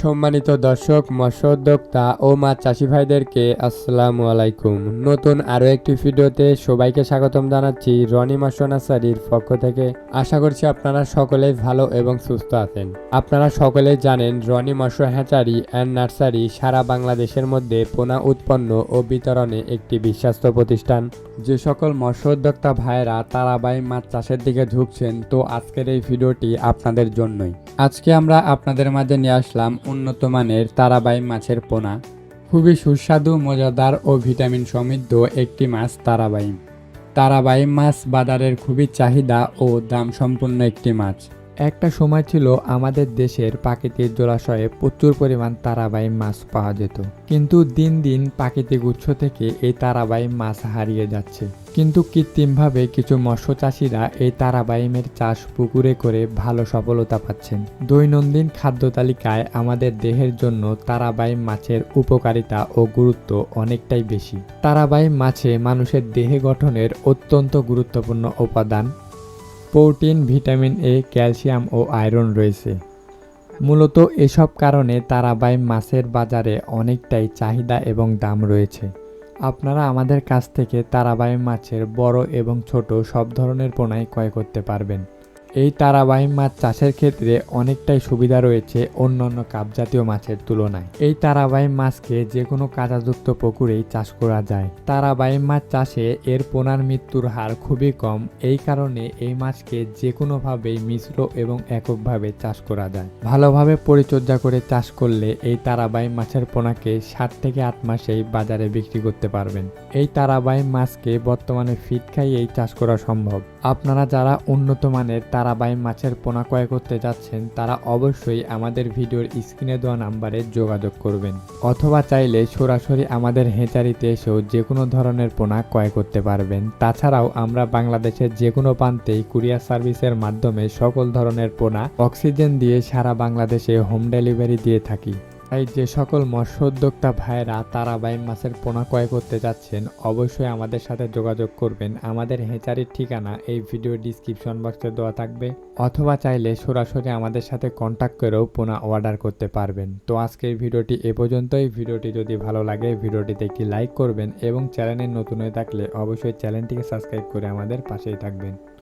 সম্মানিত দর্শক মৎস্য উদ্যোক্তা ও মাছ চাষি ভাইদেরকে আসসালামু আলাইকুম। নতুন আরও একটি ভিডিওতে সবাইকে স্বাগতম জানাচ্ছি রনি মৎস্য নার্সারির পক্ষ থেকে। আশা করছি আপনারা সকলেই ভালো এবং সুস্থ আছেন। আপনারা সকলেই জানেন রনি মৎস্য হ্যাচারি অ্যান্ড নার্সারি সারা বাংলাদেশের মধ্যে পোনা উৎপন্ন ও বিতরণে একটি বিশ্বস্ত প্রতিষ্ঠান। যে সকল মৎস্য উদ্যোক্তা ভাইয়েরা তারাবাই মাছ চাষের দিকে ঝুঁকছেন, তো আজকের এই ভিডিওটি আপনাদের জন্যই। আজকে আমরা আপনাদের মাঝে নিয়ে আসলাম উন্নত মানের তারাবাই মাছের পোনা। খুবই সুস্বাদু, মজাদার ও ভিটামিন সমৃদ্ধ একটি মাছ তারাবাই। তারাবাই মাছ বাজারের খুবই চাহিদা ও দাম সম্পন্ন একটি মাছ। একটা সময় ছিল আমাদের দেশের প্রাকৃতিক জলাশয়ে প্রচুর পরিমাণ তারাবাই মাছ পাওয়া যেত। কিন্তু দিন দিন প্রাকৃতিক উৎস থেকে এই তারাবাই মাছ হারিয়ে যাচ্ছে। কিন্তু কৃত্রিমভাবে কিছু মৎস্য চাষিরা এই তারাবাইমের চাষ পুকুরে করে ভালো সফলতা পাচ্ছেন। দৈনন্দিন খাদ্য তালিকায় আমাদের দেহের জন্য তারাবাই মাছের উপকারিতা ও গুরুত্ব অনেকটাই বেশি। তারাবাই মাছে মানুষের দেহে গঠনের অত্যন্ত গুরুত্বপূর্ণ উপাদান প্রোটিন, ভিটামিন এ, ক্যালসিয়াম ও আয়রন রয়েছে। মূলত এসব কারণে তারাবাই মাছের বাজারে অনেকটাই চাহিদা এবং দাম রয়েছে। আপনারা আমাদের কাছ থেকে তারাবাই মাছের বড় এবং ছোট সব ধরনের পোনাই ক্রয় করতে পারবেন। এই তারাবাই মাছ চাষের ক্ষেত্রে অনেকটাই সুবিধা রয়েছে অন্যান্য কাপজাতীয় মাছের তুলনায়। এই তারাবাই মাছকে যে কোনো কাঁচাযুক্ত পুকুরেই চাষ করা যায়। তারাবাহী মাছ চাষে এর পোনার মৃত্যুর হার খুবই কম, এই কারণে এই মাছকে যে কোনোভাবেই মিশ্র এবং এককভাবে চাষ করা যায়। ভালোভাবে পরিচর্যা করে চাষ করলে এই তারাবাহী মাছের পোনাকে সাত থেকে আট মাসেই বাজারে বিক্রি করতে পারবেন। এই তারাবাহী মাছকে বর্তমানে ফিট খাইয়েই চাষ করা সম্ভব। আপনারা যারা উন্নত মানের তারাবাই মাছের পোনা ক্রয় করতে যাচ্ছেন, তারা অবশ্যই আমাদের ভিডিওর স্ক্রিনে দেওয়া নাম্বারে যোগাযোগ করবেন। অথবা চাইলে সরাসরি আমাদের হেঁচারিতে এসেও যে কোনো ধরনের পোনা ক্রয় করতে পারবেন। তাছাড়াও আমরা বাংলাদেশের যে কোনো প্রান্তেই কুরিয়ার সার্ভিসের মাধ্যমে সকল ধরনের পোনা অক্সিজেন দিয়ে সারা বাংলাদেশে হোম ডেলিভারি দিয়ে থাকি। তাই যে সকল মৎস্য উদ্যোক্তা ভাইয়েরা তারাবাই মাছের পোনা ক্রয় করতে যাচ্ছেন, অবশ্যই আমাদের সাথে যোগাযোগ করবেন। আমাদের হেঁচারির ঠিকানা এই ভিডিও ডিসক্রিপশন বক্সে দেওয়া থাকবে। অথবা চাইলে সরাসরি আমাদের সাথে কন্ট্যাক্ট করেও পোনা অর্ডার করতে পারবেন। তো আজকের ভিডিওটি এ পর্যন্তই। ভিডিওটি যদি ভালো লাগে, ভিডিওটিতে একটি লাইক করবেন এবং চ্যানেলে নতুন হয়ে থাকলে অবশ্যই চ্যানেলটিকে সাবস্ক্রাইব করে আমাদের পাশেই থাকবেন।